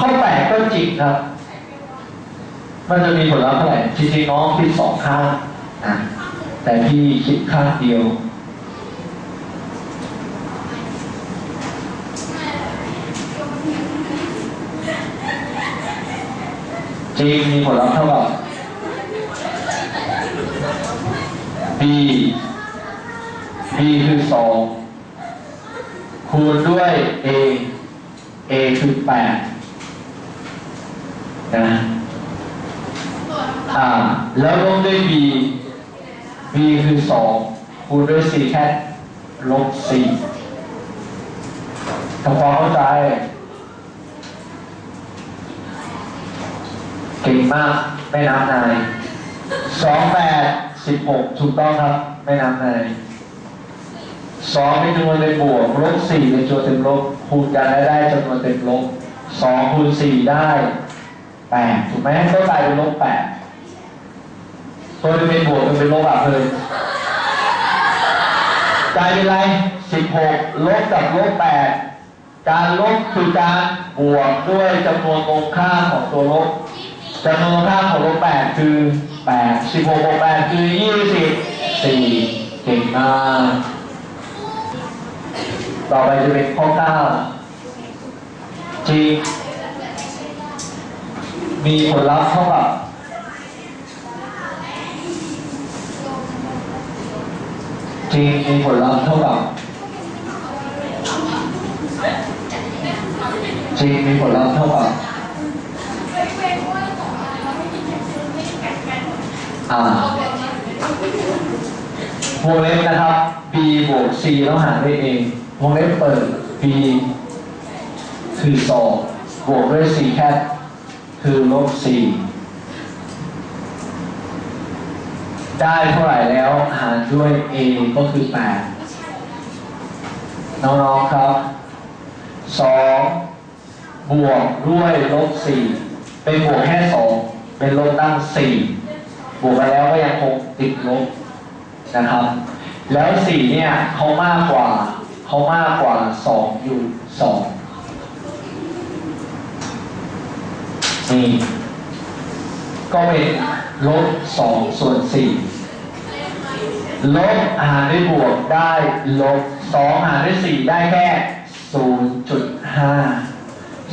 ข้อแปดก็จริงครับ มันจะมีผลลัพธ์เท่าไหร่จริงๆน้องคิดสองข้างอะแต่พี่คิดข้างเดียวจริงมีผลลัพธ์เท่ากับ b b คือสองคูณด้วย a a คือแปด นะอ่าแล้วลบด้วย b b คือสองคูณด้วย c แค่ลบสี่ทำความเข้าใจ เก่งมากแม่น้ำนายสองแปดสิบหกถูกต้องครับแม่น้ำนายสองเป็นจำนวนเต็มบวกลบสี่เป็นจำนวนเต็มลบคูณกันแล้วได้จำนวนเต็มลบสองคูณสี่ได้ แปดถูกไหมก็กลายเป็นลบแปดตัวที่เป็นบวกมันเป็นลบอะเพิ่มกลายเป็นไรสิบหกลบกับลบแปดการลบคือการบวกด้วยจำนวนตรงข้ามของตัวลบจำนวนค่าของลบแปดคือแปดสิบหกบวกแปดคือยี่สิบสี่เก่งมากต่อไปจะเป็นข้อเก้าจี มีผลลัพธ์เท่ากับจีมีผลลัพธ์เท่ากับจีมีผลลัพธ์เท่ากับอ่าวงเล็บนะครับ b บวก c แล้วหารด้วย a วงเล็บเปิด b คือสองบวกด้วย c แคท คือลบ c ได้เท่าไหร่แล้วหารด้วย a ก็คือ8น้องๆครับ2บวกด้วยลบ4เป็นบวกแค่2เป็นลบตั้ง4บวกไปแล้วก็ยังคงติดลบนะครับ แล้วสี่เนี่ยเขามากกว่าเขามากกว่าสองอยู่สอง นี่ก็เป็นลบสองส่วนสี่ลบหารด้วยบวกได้ลบสองหารด้วยสี่ได้แค่ศูนย์จุดห้า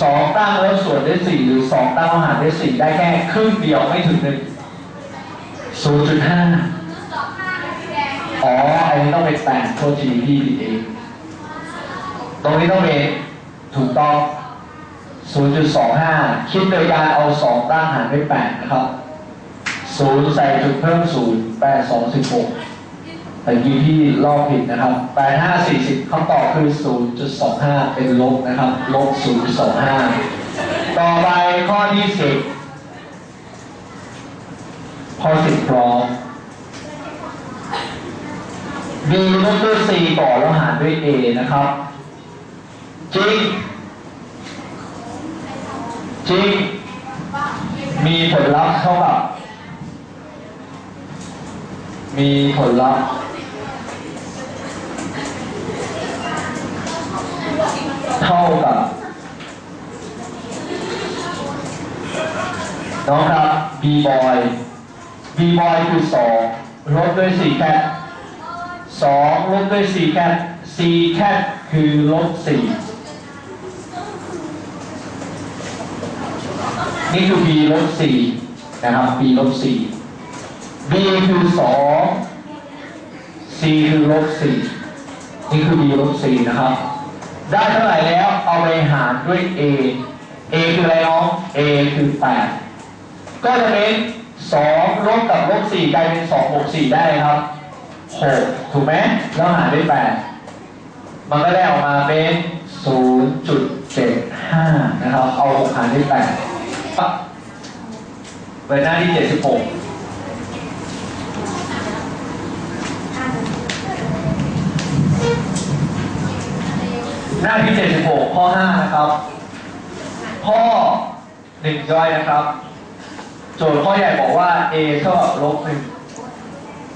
สองตั้งแล้วส่วนด้วยสี่หรือสองตั้งแล้วหารด้วยสี่ได้แค่ครึ่งเดียวไม่ถึงหนึ่งศูนย์จุดห้าอ๋ออันนี้ต้องเป็นแปดโทษทีพี่ผิดเองตรงนี้ต้องเป็นถูกต้อง 0.25 คิดโดยการเอา 2 ตั้งหารด้วย8นะครับ 0 ใส่จุดเพิ่ม 0 8 2 16แต่กี้พี่ลอกผิดนะครับ 8 5 40คำตอบคือ 0.25 เป็นลบนะครับ ลบ 0.25 ต่อไปข้อที่ 10 ข้อสิบพร้อม b ลบด้วย c ต่อแล้วหารด้วย a นะครับจริง จริง มีผลลัพธ์เท่ากับ มีผลลัพธ์เท่ากับน้องครับ b boy b boy คือสองลบด้วยสี่แคทสองลบด้วยสี่แคท C แคทคือลบสี่ นี่คือ b ลบสี่นะครับ b ลบสี่ b คือสอง c คือลบสี่นี่คือ b ลบสี่นะครับ ได้เท่าไหร่แล้ว เอาไปหารด้วย a a คืออะไรน้อง a คือแปดก็จะเป็นสองลบกับลบสี่กลายเป็นสองบวกสี่ได้ครับหกถูกไหมแล้วหารด้วยแปดมันก็ได้ออกมาเป็นศูนย์จุดเจ็ดห้านะครับ เอาหกหารด้วยแปดเปิดหน้าที่เจ็ดสิบหกหน้าที่เจ็ดสิบหกข้อห้านะครับ ข้อหนึ่งย่อยนะครับ โจทย์ข้อใหญ่บอกว่า a เท่ากับลบหนึ่ง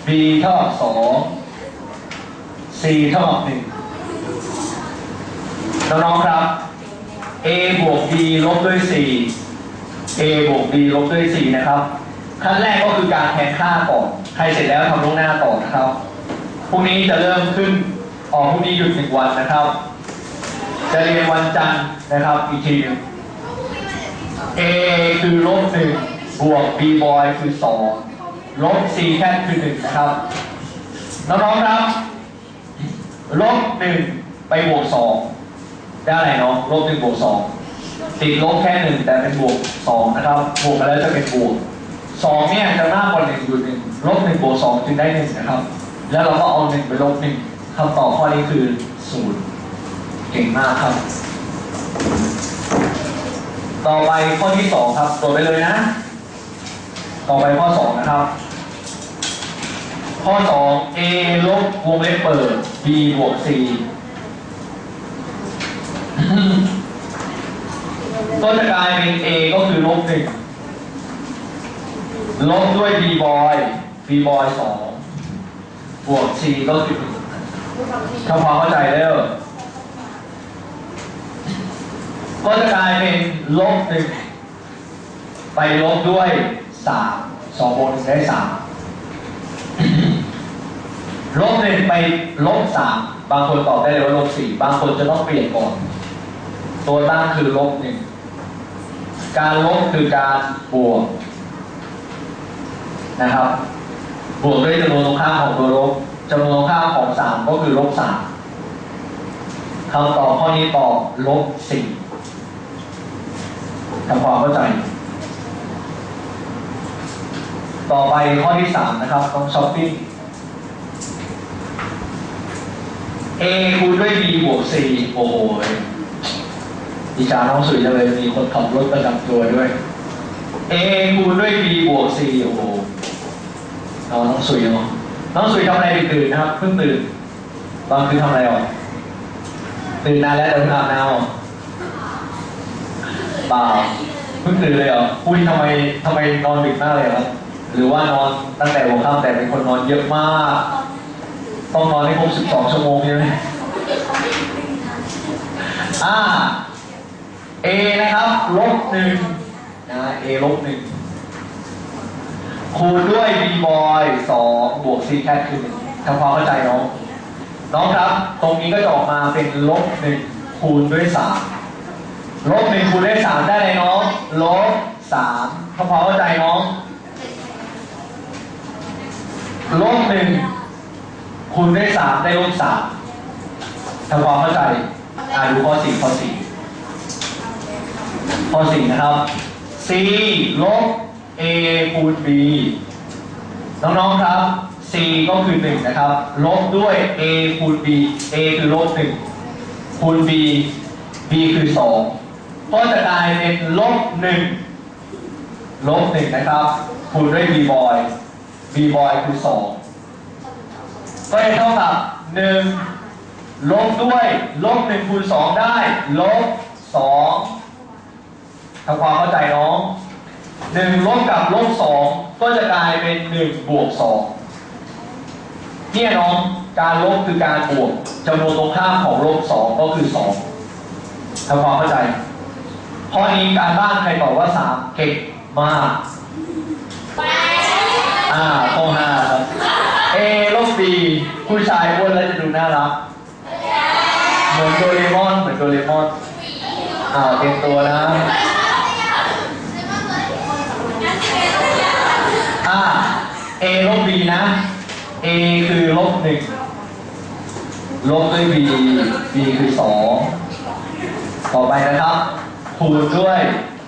b เท่ากับสอง c เท่ากับหนึ่งน้องๆครับ a บวก b ลบด้วย 4 a บวก b ลบด้วย4นะครับ ขั้นแรกก็คือการแทนค่าก่อน ใครเสร็จแล้วทำล่วงหน้าต่อนะครับ พรุ่งนี้จะเริ่มขึ้นออกพรุ่งนี้หยุดหนึ่งวันนะครับ จะเรียนวันจันทร์นะครับอีกทีนึง a คือลบหนึ่งบวก b boy คือสองลบ c แคทคือหนึ่งนะครับ น้องๆครับ ลบหนึ่งไปบวกสองได้อะไรเนาะลบหนึ่งบวกสอง ติดลบแค่หนึ่งแต่เป็นบวกสองนะครับ บวกกันแล้วจะเป็นบวกสองเนี่ยจะมากกว่าหนึ่งอยู่หนึ่งลบหนึ่งบวกสองจึงได้หนึ่งนะครับ แล้วเราก็เอาหนึ่งไปลบหนึ่งคำตอบข้อนี้คือศูนย์เก่งมากครับ ต่อไปข้อที่สองครับตรวจไปเลยนะ ต่อไปข้อสองนะครับ ข้อสอง a ลบวงเล็บเปิด b บวก c ก็จะกลายเป็น a ก็คือลบหนึ่งลบด้วย b boy b boy สองบวก c ก็คือหนึ่งทำความเข้าใจเร็วก็จะกลายเป็นลบหนึ่งไปลบด้วยสามสองบนได้สามลบหนึ่งไปลบสามบางคนตอบได้เลยว่าลบสี่บางคนจะต้องเปลี่ยนก่อน ตัวตั้งคือลบหนึ่ง การลบคือการบวกนะครับ บวกด้วยจำนวนตรงข้ามของตัวลบจำนวนตรงข้ามของสามก็คือลบสามคำตอบข้อนี้ตอบลบสี่ทำความเข้าใจ ต่อไปข้อที่สามนะครับต้องช้อปปิ้ง A คูณด้วย B บวก C โอ้โห ดิจาน้องสุยจังเลยมีคนขับรถประจำตัวด้วย A คูณด้วย B บวก C โอ้โหเอาน้องสุยเนาะน้องสุยทำอะไรตื่นนะครับเพิ่งตื่นตอนคืนทำอะไรอะตื่นนานแล้วเดินอาบน้ำเหรอเปล่าเพิ่งตื่นเลยเหรอคุยทำไมทำไมนอนดึกมากเลยครับหรือว่านอนตั้งแต่หัวค่ำแต่เป็นคนนอนเยอะมาก ต้องนอนให้ครบ 12 ชั่วโมงใช่ไหมอ่า A นะครับลบหนึ่งนะ A ลบหนึ่งคูณด้วย B boy สองบวก C cat คือหนึ่งทำความเข้าใจน้อง น้องครับ ตรงนี้ก็จะออกมาเป็นลบหนึ่งคูณด้วยสามลบหนึ่งคูณด้วยสามได้เลยน้องลบสามทำความเข้าใจน้องลบหนึ่งคูณด้วยสามได้ลบสามทำความเข้าใจอ่าดูข้อสี่ข้อสี่ ข้อสี่นะครับ c ลบ a คูณ b น้องๆครับ c ก็คือหนึ่งนะครับ ลบด้วย a คูณ b a คือลบหนึ่งคูณ b b คือสองก็จะกลายเป็นลบหนึ่งลบหนึ่งนะครับคูณด้วย b boy b boy คือสองก็จะเท่ากับหนึ่งลบด้วย ลบหนึ่งคูณสองได้ ลบสอง ทำความเข้าใจน้องหนึ่งลบกับลบสองก็จะกลายเป็นหนึ่งบวกสองเนี่ยน้องการลบคือการบวกจำนวนตรงข้ามของลบสองก็คือสองทำความเข้าใจข้อนี้การบ้านใครตอบว่าสามเก่งมากอ่าข้อห้าครับ A ลบ B ผู้ชายอ้วนแล้วจะดูน่ารักเหมือนโดเรมอนเหมือนโดเรมอนอ่าเตรียมตัวนะ อ่า A ลบ B นะ A คือลบหนึ่งลบด้วย B B คือสองต่อไปนะครับคูณด้วย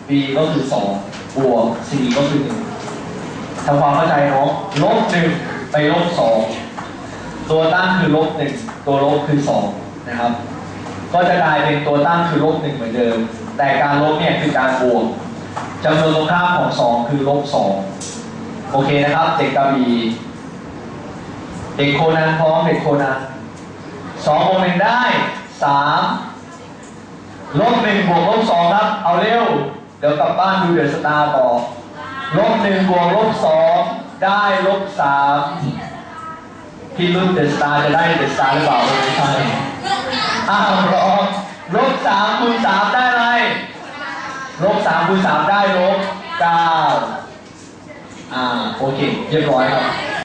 B ก็คือสองบวก C ก็คือหนึ่งทำความเข้าใจเนาะลบหนึ่งไปลบสองตัวตั้งคือลบหนึ่งตัวลบคือสองนะครับ ก็จะกลายเป็นตัวตั้งคือลบหนึ่งเหมือนเดิม แต่การลบเนี่ยคือการบวกจำนวนตรงข้ามของสองคือลบสอง โอเคนะครับ เด็กกระบี่เด็กโคนันพร้อมเด็กโคนันสองบวกหนึ่งได้สามลบหนึ่งบวกลบสองครับ เอาเร็ว เดี๋ยวกลับบ้านดูเดือดสตาร์ต่อลบหนึ่งบวกลบสองได้ลบสามพี่รุ่นเดอะสตาร์จะได้เดอะสตาร์หรือเปล่าไม่ใช่อ้าวรอลบสามคูณสามได้อะไรลบสามคูณสามได้ลบเก้า อ่าโอเคเรียบร้อยครับ